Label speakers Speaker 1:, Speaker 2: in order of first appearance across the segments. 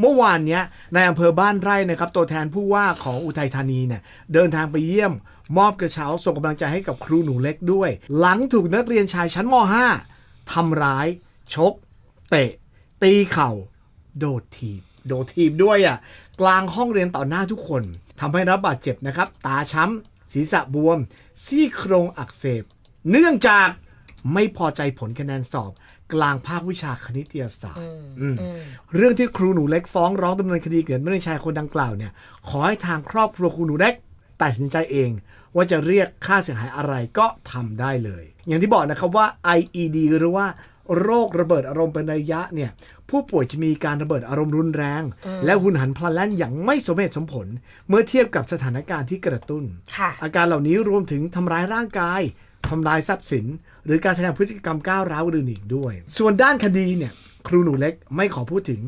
Speaker 1: เมื่อวานเนี้ยในอำเภอบ้านไร่นะครับตัวแทนผู้ว่าของอุทัยธานีเนี่ยเดินทางไปเยี่ยม มอบกระเช้าส่งกำลังใจให้กับครูหนูเล็กด้วย หลังถูกนักเรียนชายชั้นม .5 ทำร้าย ชก เตะ ตีเข่า โดดถีบ โดดถีบด้วยอะกลางห้องเรียนต่อหน้าทุกคนทำให้รับบาดเจ็บนะครับ ตาช้ำศีรษะบวม ซี่โครงอักเสบ เนื่องจากไม่พอใจผลคะแนนสอบ กลางภาควิชาคณิตศาสตร์อืมเรื่องที่ครูหนูเล็กฟ้องร้องดำเนินคดีเกี่ยวกับนักเรียนชายคนดังกล่าวเนี่ย ขอให้ทางครอบครัวครูหนูเล็กตัดสินใจเอง ว่าจะเรียกค่าเสียหายอะไรก็ทำได้เลย อย่างที่บอกนะครับว่า IED หรือว่าโรคระเบิดอารมณ์เป็นระยะเนี่ยผู้ป่วยจะมีการระเบิดอารมณ์รุนแรง และหุนหันพลันแล่นอย่างไม่สมเหตุสมผล เมื่อเทียบกับสถานการณ์ที่กระตุ้น
Speaker 2: ค่ะ
Speaker 1: อาการเหล่านี้รวมถึงทำร้ายร่างกาย ทำลายทรัพย์สิน หรือการแสดงพฤติกรรมก้าวร้าวอื่นอีกด้วย ส่วนด้านคดีเนี่ยครูหนูเล็กไม่ขอพูดถึง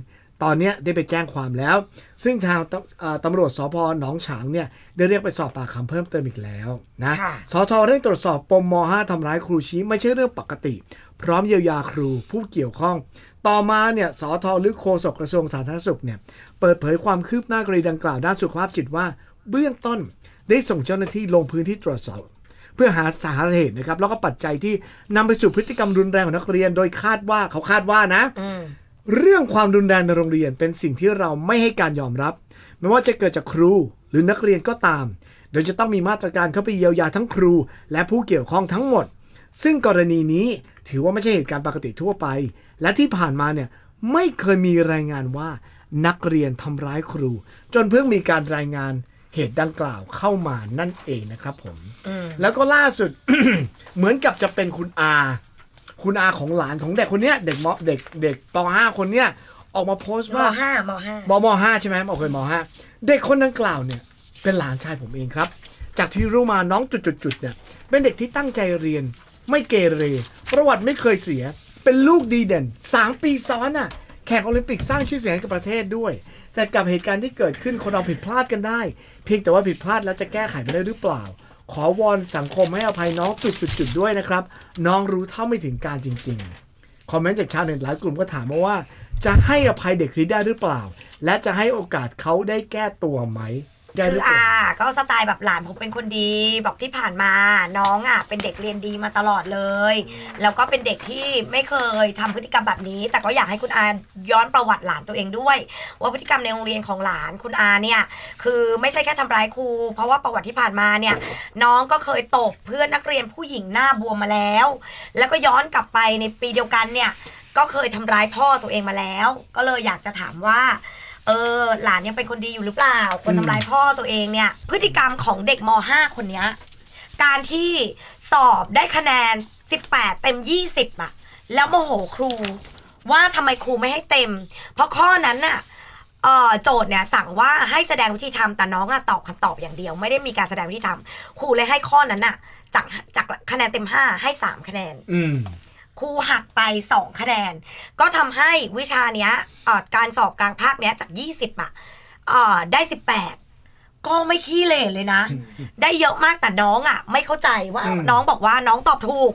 Speaker 1: ตอนเนี้ยได้ไปแจ้งความแล้ว ซึ่งทางตเอ่อตำรวจสพหนองฉางเนี่ยได้เรียกไปสอบปากคำเพิ่มเติมอีกแล้วนะ
Speaker 2: ค่ะ
Speaker 1: สทเร่งตรวจสอบปมม .5 ทำร้ายครูชี้ไม่ใช่เรื่องปกติ พร้อมเยียวยาครูผู้เกี่ยวข้อง ต่อมาเนี่ยสทหรือโฆษกกระทรวงสาธารณสุขเนี่ยเปิดเผยความคืบหน้ากรณีดังกล่าวด้านสุขภาพจิตว่า เบื้องต้นได้ส่งเจ้าหน้าที่ลงพื้นที่ตรวจสอบ เพื่อหาสาเหตุนะครับ แล้วก็ปัจจัยที่นำไปสู่พฤติกรรมรุนแรงของนักเรียน โดยคาดว่าเขาคาดว่านะ
Speaker 2: อืม
Speaker 1: เรื่องความรุนแรงในโรงเรียนเป็นสิ่งที่เราไม่ให้การยอมรับ ไม่ว่าจะเกิดจากครูหรือนักเรียนก็ตาม โดยจะต้องมีมาตรการเข้าไปเยียวยาทั้งครู และผู้เกี่ยวข้องทั้งหมด ซึ่งกรณีนี้ถือว่าไม่ใช่เหตุการณ์ปกติทั่วไป และที่ผ่านมาเนี่ยไม่เคยมีรายงานว่านักเรียนทำร้ายครู จนเพิ่งมีการรายงาน เหตุดังกล่าวเข้ามานั่นเองนะครับผม
Speaker 2: อืม
Speaker 1: แล้วก็ล่าสุด เหมือนกับจะเป็นคุณอา คุณอาของหลานของเด็กคนเนี้ยเด็กมเด็กเด็กป .5 คนเนี้ยออกมาโพสต์
Speaker 2: ม
Speaker 1: ว่า
Speaker 2: ห้ามห้าม
Speaker 1: มห้าใช่ไหมโอเคมห้าเด็กคนดังกล่าวเนี่ย เป็นหลานชายผมเองครับ จากที่รู้มาน้องจุดๆๆเนี่ยเป็นเด็กที่ตั้งใจเรียน ไม่เกเร ประวัติไม่เคยเสีย เป็นลูกดีเด่นสามปีซ้อนอะ แข่งโอลิมปิกสร้างชื่อเสียงให้กับประเทศด้วย แต่กับเหตุการณ์ที่เกิดขึ้นคนเราผิดพลาดกันได้ เพียงแต่ว่าผิดพลาดแล้วจะแก้ไขไปได้หรือเปล่า ขอวอนสังคมให้อภัยน้องจุดๆด้วยนะครับ น้องรู้เท่าไม่ถึงการจริง ๆ คอมเมนต์จากชาวเน็ตหลายกลุ่มก็ถามมาว่า จะให้อภัยเด็กคนนี้ได้หรือเปล่า และจะให้โอกาสเขาได้แก้ตัวไหม
Speaker 2: คื
Speaker 1: รืออเป
Speaker 2: อา
Speaker 1: ล่า
Speaker 2: ก็สไตล์แบบหลานผมเป็นคนดี บอกที่ผ่านมาน้องอะเป็นเด็กเรียนดีมาตลอดเลย แล้วก็เป็นเด็กที่ไม่เคยทำพฤติกรรมแบบนี้ แต่ก็อยากให้คุณอาย้อนประวัติหลานตัวเองด้วย ว่าพฤติกรรมในโรงเรียนของหลานคุณอาเนี่ยคือไม่ใช่แค่ทำร้ายครู เพราะว่าประวัติที่ผ่านมาเนี่ยน้องก็เคยตบเพื่อนนักเรียนผู้หญิงหน้าบวมมาแล้ว แล้วก็ย้อนกลับไปในปีเดียวกันเนี่ยก็เคยทำร้ายพ่อตัวเองมาแล้ว ก็เลยอยากจะถามว่า เออ หลานยังเป็นคนดีอยู่หรือเปล่า คนทำร้ายพ่อตัวเองเนี่ย พฤติกรรมของเด็กม .5 คนเนี้ย การที่สอบได้คะแนน 18 เต็ม 20อะแล้วโมโหครู ว่าทำไมครูไม่ให้เต็ม เพราะข้อนั้นน่ะเอ่อโจทย์เนี่ยสั่งว่าให้แสดงวิธีทำแต่น้องอะตอบคำตอบอย่างเดียว ไม่ได้มีการแสดงวิธีทำครูเลยให้ข้อนั้นน่ะ จากจากคะแนนเต็ม5ให้3คะแนน
Speaker 1: อืม
Speaker 2: ครูหักไป 2 คะแนน ก็ทำให้วิชาเนี้ยเอ่อการสอบกลางภาคเนี้ยจาก 20 อะเอ่อได้ 18 ก็ไม่ขี้เหร่เลยนะ ได้เยอะมากแต่น้องอะ ไม่เข้าใจว่า
Speaker 1: อืม
Speaker 2: น้องบอกว่าน้องตอบถูก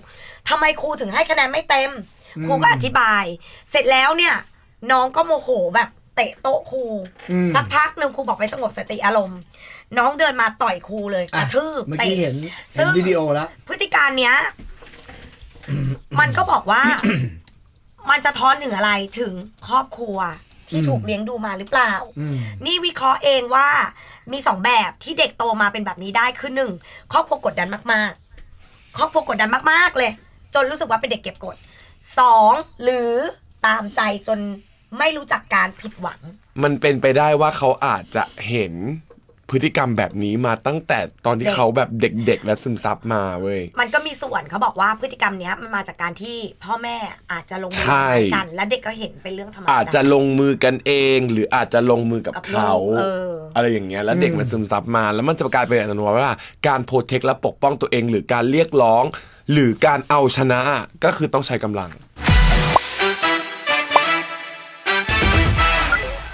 Speaker 2: ทำไมครูถึงให้คะแนนไม่เต็ม
Speaker 1: อืม
Speaker 2: ครูก็อธิบาย เสร็จแล้วเนี่ย น้องก็โมโหแบบเตะโต๊ะครู
Speaker 1: อืม
Speaker 2: สักพักหนึ่งครูบอกไปสงบสติอารมณ์ น้องเดินมาต่อยครูเลยก
Speaker 1: อะ
Speaker 2: ระทืบ
Speaker 1: เมื่อกี้
Speaker 2: เตะ
Speaker 1: เห็น
Speaker 2: ซึ่
Speaker 1: เห็น
Speaker 2: ง
Speaker 1: วิดีโอแล้ว
Speaker 2: พฤติการเนี้ย มันก็บอกว่า มันจะท้อนถึงอะไรถึงครอบครัวที่
Speaker 1: อืม
Speaker 2: ถูกเลี้ยงดูมาหรือเปล่า
Speaker 1: อืม
Speaker 2: นี่วิเคราะห์เองว่ามีสองแบบที่เด็กโตมาเป็นแบบนี้ได้คือหนึ่งครอบครัวกดดันมาก ๆ ครอบครัวกดดันมากๆเลย จนรู้สึกว่าเป็นเด็กเก็บกดสองหรือตามใจจนไม่รู้จักการผิดหวัง
Speaker 3: มันเป็นไปได้ว่าเขาอาจจะเห็น พฤติกรรมแบบนี้มาตั้งแต่ตอนที่
Speaker 2: เด็ก
Speaker 3: เขาแบบเด็ก ๆ และซึมซับมาเว้ย
Speaker 2: มันก็มีส่วนเขาบอกว่าพฤติกรรมเนี้ยมันมาจากการที่พ่อแม่อาจจะลงมือ
Speaker 3: ใช่
Speaker 2: ทำร้ายกัน และเด็กก็เห็นเป็นเรื่องธรรมดา
Speaker 3: อาจจะลงมือกันเอง หรืออาจจะลงมือกับ
Speaker 2: กับ
Speaker 3: เขา
Speaker 2: ลูกเออ
Speaker 3: อะไรอย่างเงี้ยแล้วเด็ก
Speaker 1: อืม
Speaker 3: มันซึมซับมา แล้วมันจะกลายเป็นอัตโนมัติว่าการโปรเทคและปกป้องตัวเอง หรือการเรียกร้อง หรือการเอาชนะก็คือต้องใช้กำลัง